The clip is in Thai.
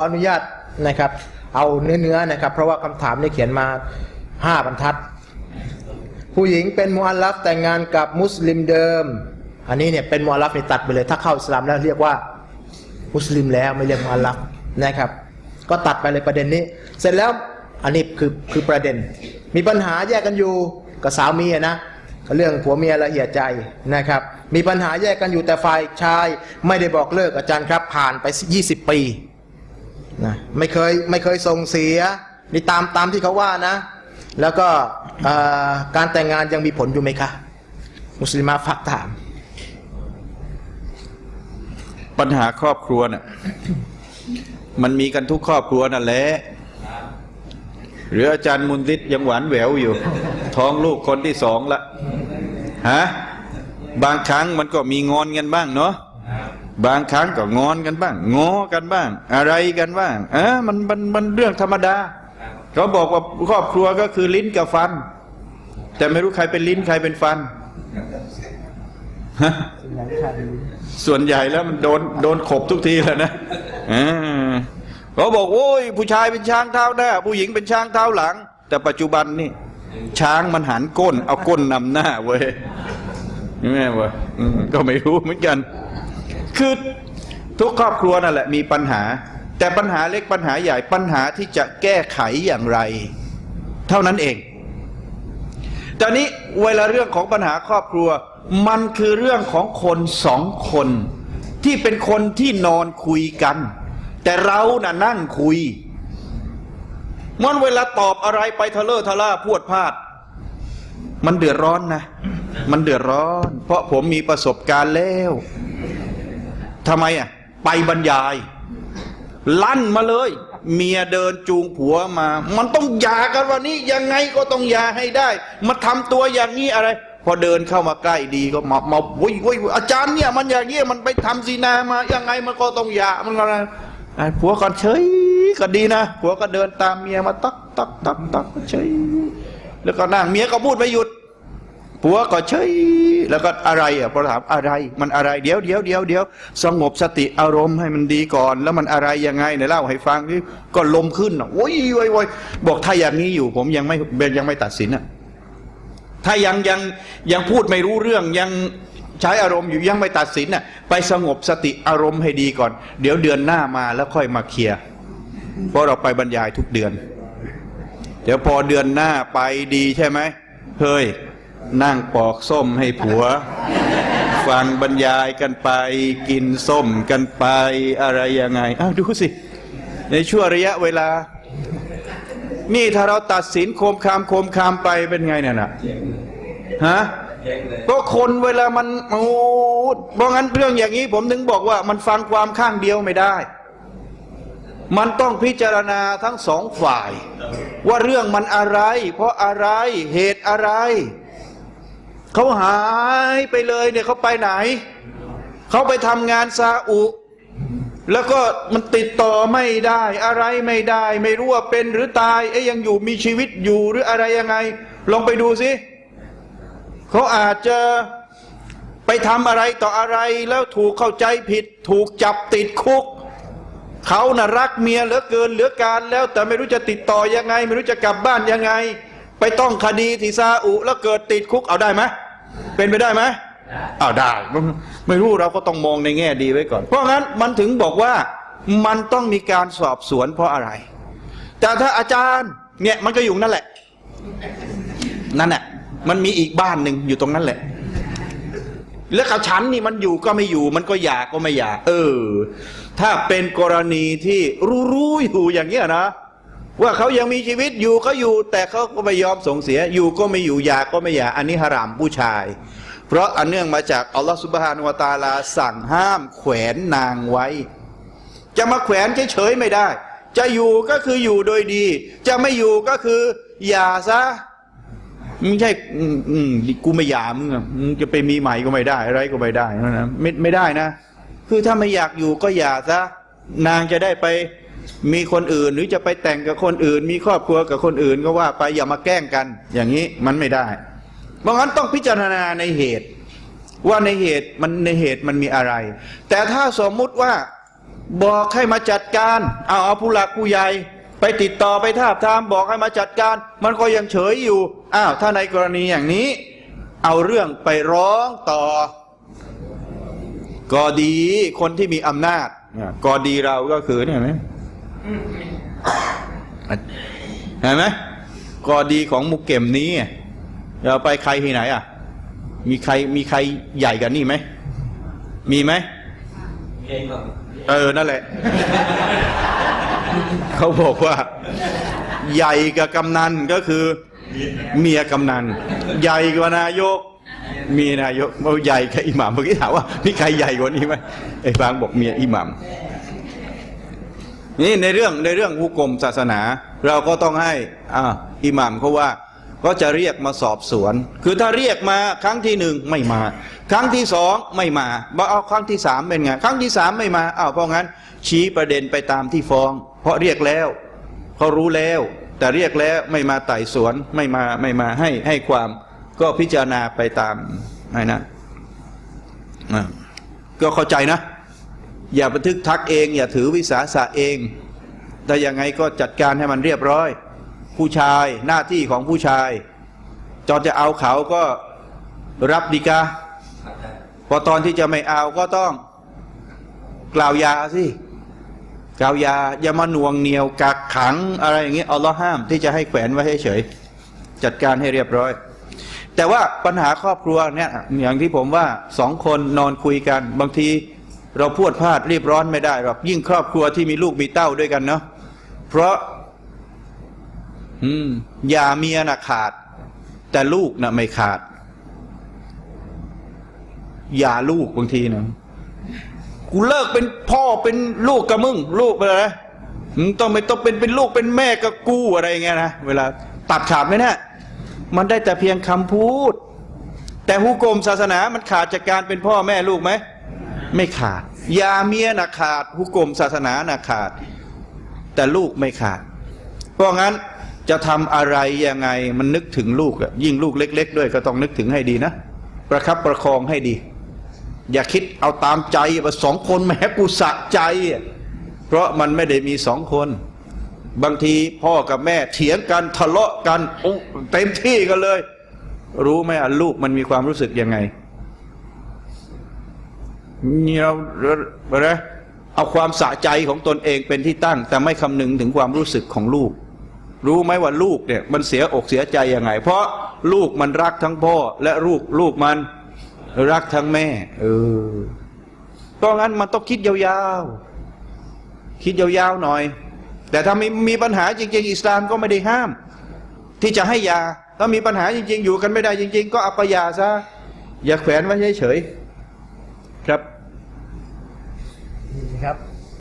ขออนุญาตนะครับ เอาเนื้อเนื้อๆนะครับ เพราะว่าคำถามนี่เขียนมาห้าบรรทัด ผู้หญิงเป็นมุอัลลัฟแต่งงานกับมุสลิมเดิม อันนี้เนี่ยเป็นมุอัลลัฟนี่ตัดไปเลย ถ้าเข้าอิสลามแล้วเรียกว่ามุสลิมแล้วไม่เรียกมุอัลลัฟนะครับ ก็ตัดไปเลยประเด็นนี้ เสร็จแล้วอันนี้คือคือประเด็น มีปัญหาแยกกันอยู่กับสามีนะเรื่องผัวเมียละเอียดใจนะครับ มีปัญหาแยกกันอยู่แต่ฝ่ายชาย ไม่ได้บอกเลิกอาจารย์ครับ ผ่านไป 20 ปี นะไม่เคยไม่เคยส่งเสียนี่ตามตามที่เขาว่านะ แล้วก็การแต่งงานยังมีผลอยู่ไหมคะ มุสลิมาฝากถาม ปัญหาครอบครัวน่ะมันมีกันทุกครอบครัวนั่นแหละหรืออาจารย์มุนติดยังหวานแหววอยู่ ท้องลูกคนที่สองละฮะบางครั้งมันก็มีงอนกันบ้างเนาะ บางครั้งก็งอนกันบ้าง งอกันบ้าง อะไรกันบ้างเออมันมันมันเรื่องธรรมดาเขาบอกว่าครอบครัวก็คือลิ้นกับฟัน แต่ไม่รู้ใครเป็นลิ้นใครเป็นฟันส่วนใหญ่แล้วมันโดนโดนขบทุกทีแล้วนะเขาบอกโอ้ย ผู้ชายเป็นช้างเท้าหน้า ผู้หญิงเป็นช้างเท้าหลัง แต่ปัจจุบันนี่ช้างมันหันก้น เอาก้นนำหน้าเว้ยแม่เว้ยก็ไม่รู้เหมือนกัน คือทุกครอบครัวนั่นแหละมีปัญหา แต่ปัญหาเล็กปัญหาใหญ่ปัญหาที่จะแก้ไขอย่างไร เท่านั้นเองตอนนี้เวลาเรื่องของปัญหาครอบครัว มันคือเรื่องของคนสองคน ที่เป็นคนที่นอนคุยกัน แต่เราน่ะนั่งคุยมันเวลาตอบอะไรไปทะเลอะทะล่าพวดพลาด มันเดือดร้อนนะ มันเดือดร้อน เพราะผมมีประสบการณ์แล้ว ทำไมอะ ไปบรรยาย ลั่นมาเลย เมียเดินจูงผัวมา มันต้องหย่ากันวันนี้ ยังไงก็ต้องหย่าให้ได้ มาทำตัวอย่างนี้อะไร พอเดินเข้ามาใกล้ดีก็มามาวุ้ยวุ้ยอาจารย์เนี่ยมันอย่างเงี้ยมันไปทำซีนามา ยังไงมันก็ต้องหย่ามันก็อะไรผัวก็เฉยก็ดีนะผัวก็เดินตามเมียมาตักตักตักตักเฉยแล้วก็นั่งเมียก็พูดไม่หยุดผัวก็เฉย แล้วก็อะไรอะพอถามอะไร มันอะไรเดี๋ยวเดี๋ยวเดี๋ยวเดี๋ยวสงบสติอารมณ์ให้มันดีก่อน แล้วมันอะไรยังไงไหนเล่าให้ฟังนี่ก็ลมขึ้นอะโอ้ยโอ้ยโอ้ยบอกถ้าอย่างนี้อยู่ผมยังไม่ยังไม่ตัดสินอะถ้ายังยังยังพูดไม่รู้เรื่องยังใช้อารมณ์อยู่ยังไม่ตัดสินอะไปสงบสติอารมณ์ให้ดีก่อน เดี๋ยวเดือนหน้ามาแล้วค่อยมาเคลียร์เพราะเราไปบรรยายทุกเดือน เดี๋ยวพอเดือนหน้าไปดีใช่ไหมเฮ้ย นั่งปอกส้มให้ผัว ฟังบรรยายกันไป กินส้มกันไปอะไรยังไงอ้าวดูสิ ในช่วงระยะเวลา นี่ถ้าเราตัดสินโคมคามโคมคามไปเป็นไงเนี่ยนะฮะก็คนเวลามันโอ้เพราะงั้นเรื่องอย่างนี้ ผมถึงบอกว่ามันฟังความข้างเดียวไม่ได้ มันต้องพิจารณาทั้งสองฝ่าย ว่าเรื่องมันอะไร เพราะอะไรเหตุอะไร เขาหายไปเลยเนี่ยเขาไปไหน เขาไปทำงานซาอุ แล้วก็มันติดต่อไม่ได้ อะไรไม่ได้ ไม่รู้ว่าเป็นหรือตายเอ้ยยังอยู่มีชีวิตอยู่หรืออะไรยังไง ลองไปดูสิเขาอาจจะไปทำอะไรต่ออะไรแล้วถูกเข้าใจผิด ถูกจับติดคุกเขาน่ะรักเมียเหลือเกินเหลือการแล้ว แต่ไม่รู้จะติดต่อยังไง ไม่รู้จะกลับบ้านยังไง ไปต้องคดีที่ซาอุแล้วเกิดติดคุกเอาได้ไหมเป็นไปได้ไหมเอาได้ ไม่รู้เราก็ต้องมองในแง่ดีไว้ก่อน เพราะงั้นมันถึงบอกว่ามันต้องมีการสอบสวนเพราะอะไร แต่ถ้าอาจารย์เนี่ยมันก็อยู่นั่นแหละ นั่นแหละมันมีอีกบ้านหนึ่งอยู่ตรงนั้นแหละ แล้วกับฉันนี่มันอยู่ก็ไม่อยู่ มันก็อยากก็ไม่อยาก เออ ถ้าเป็นกรณีที่รู้ๆอยู่อย่างเงี้ยนะ ว่าเขายังมีชีวิตอยู่เขาอยู่ แต่เขาก็ไม่ยอมส่งเสียอยู่ก็ไม่อยู่อยากก็ไม่อยากอันนี้ฮารามผู้ชาย เพราะอันเนื่องมาจากอัลลอฮฺสุบฮานุวะตาลาสั่งห้ามแขวนนางไว้ จะมาแขวนเฉยๆไม่ได้ จะอยู่ก็คืออยู่โดยดี จะไม่อยู่ก็คืออย่าซะไม่ใช่อืมกูไม่อยากมึงอะมึงจะไปมีใหม่ก็ไม่ได้ อะไรก็ไม่ได้นะไม่ไม่ได้นะ คือถ้าไม่อยากอยู่ก็อย่าซะนางจะได้ไป มีคนอื่นหรือจะไปแต่งกับคนอื่น มีครอบครัวกับคนอื่นก็ว่าไปอย่ามาแกล้งกัน อย่างนี้มันไม่ได้เพราะงั้นต้องพิจารณาในเหตุ ว่าในเหตุมันในเหตุมันมีอะไร แต่ถ้าสมมุติว่าบอกให้มาจัดการ เอาเอาผู้หลักผู้ใหญ่ไปติดต่อไปทาบทามบอกให้มาจัดการ มันก็ยังเฉยอยู่อ้าวถ้าในกรณีอย่างนี้ เอาเรื่องไปร้องต่อ ก็ดีคนที่มีอำนาจก็ดีเราก็คือเนี่ยนไหม เห็นไหมก็ดีของมุกเก็มนี้เราไปใครที่ไหน อะ มีใครมีใครใหญ่กันนี่ไหม มีไหมเองครับเออนั่นแหละ เขาบอกว่า ใหญ่กับกำนันก็คือ เมียกำนัน ใหญ่กว่านายก มีนายกเอาใหญ่กับอิหมัมเมื่อกี้ถามว่ามีใครใหญ่กว่านี้ไหมไอ้ฟางบอกเมียอิหมัม นี่ในเรื่องในเรื่องหุกกลมศาสนา เราก็ต้องให้อ่าอิหมัมเขาว่าก็จะเรียกมาสอบสวน คือถ้าเรียกมาครั้งที่หนึ่งไม่มา ครั้งที่สองไม่มาบอเอาครั้งที่สามเป็นไง ครั้งที่สามไม่มาอ้าวเพราะงั้น ชี้ประเด็นไปตามที่ฟ้อง เพราะเรียกแล้วเขารู้แล้ว แต่เรียกแล้วไม่มาไต่สวนไม่มาไม่มาให้ให้ความก็พิจารณาไปตามไอ้นะก็เข้าใจนะ อย่าบันทึกทักเอง อย่าถือวิสาสะเอง แต่ยังไงก็จัดการให้มันเรียบร้อย ผู้ชายหน้าที่ของผู้ชาย จอนจะเอาเขาก็รับดีกาพอตอนที่จะไม่เอาก็ต้องกล่าวยาสิกล่าวยาอย่ามาหน่วงเหนียวกักขังอะไรอย่างเงี้ยอัลลอฮ์ห้ามที่จะให้แขวนไว้เฉยจัดการให้เรียบร้อย แต่ว่าปัญหาครอบครัวเนี่ยอย่างที่ผมว่าสองคนนอนคุยกันบางที เราพูดพลาดรีบร้อนไม่ได้หรอกยิ่งครอบครัวที่มีลูกมีเต้าด้วยกันเนาะเพราะ อืมยาเมียน่ะขาด แต่ลูกน่ะไม่ขาดยาลูกบางทีนะกูเลิกเป็นพ่อเป็นลูกกับมึง ลูกไปเลยมึงต้องไม่ต้องเป็นเป็นลูกเป็นแม่กับกูอะไรเงี้ยนะเวลาตัดขาดไหมนะมันได้แต่เพียงคำพูด แต่ฮุกกลมศาสนามันขาดจากการเป็นพ่อแม่ลูกไหม ไม่ขาด ยาเมียนะขาดฮุกกลมศาสนานะขาด แต่ลูกไม่ขาด เพราะงั้นจะทำอะไรยังไงมันนึกถึงลูกยิ่งลูกเล็ก ๆ ด้วยก็ต้องนึกถึงให้ดีนะ ประคับประคองให้ดี อย่าคิดเอาตามใจว่าสองคนแหมกูสะใจ เพราะมันไม่ได้มีสองคน บางทีพ่อกับแม่เถียงกันทะเลาะกันเต็มที่กันเลย รู้ไหมลูกมันมีความรู้สึกยังไง เราอะเอาความสะใจของตนเองเป็นที่ตั้ง แต่ไม่คำนึงถึงความรู้สึกของลูก รู้ไหมว่าลูกเนี่ยมันเสียอกเสียใจยังไง เพราะลูกมันรักทั้งพ่อ และลูกลูกมันรักทั้งแม่ เออเพราะงั้นมันต้องคิดยาวๆ คิดยาวๆหน่อย แต่ถ้ามีมีปัญหาจริง ๆ อิสลามก็ไม่ได้ห้าม ที่จะให้ยาถ้ามีปัญหาจริง ๆ อยู่กันไม่ได้จริง ๆ ก็เอาไปยาซะอย่าแขวนไว้เฉยๆครับ ครับ